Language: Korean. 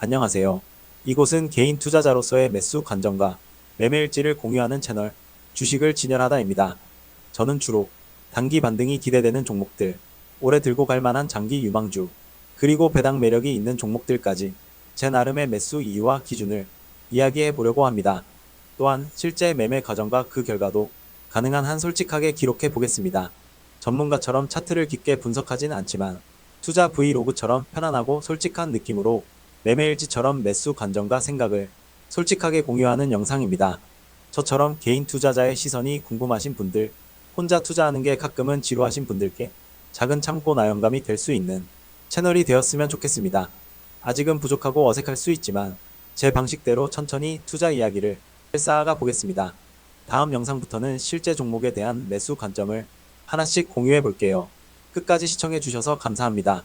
안녕하세요. 이곳은 개인 투자자로서의 매수 관점과 매매 일지를 공유하는 채널 주식을 진열하다입니다. 저는 주로 단기 반등이 기대되는 종목들, 오래 들고 갈 만한 장기 유망주, 그리고 배당 매력이 있는 종목들까지 제 나름의 매수 이유와 기준을 이야기해 보려고 합니다. 또한 실제 매매 과정과 그 결과도 가능한 한 솔직하게 기록해 보겠습니다. 전문가처럼 차트를 깊게 분석하진 않지만 투자 브이로그처럼 편안하고 솔직한 느낌으로 매매일지처럼 매수 관점과 생각을 솔직하게 공유하는 영상입니다. 저처럼 개인 투자자의 시선이 궁금하신 분들, 혼자 투자하는 게 가끔은 지루하신 분들께 작은 참고 나영감이 될 수 있는 채널이 되었으면 좋겠습니다. 아직은 부족하고 어색할 수 있지만 제 방식대로 천천히 투자 이야기를 쌓아가 보겠습니다. 다음 영상부터는 실제 종목에 대한 매수 관점을 하나씩 공유해 볼게요. 끝까지 시청해 주셔서 감사합니다.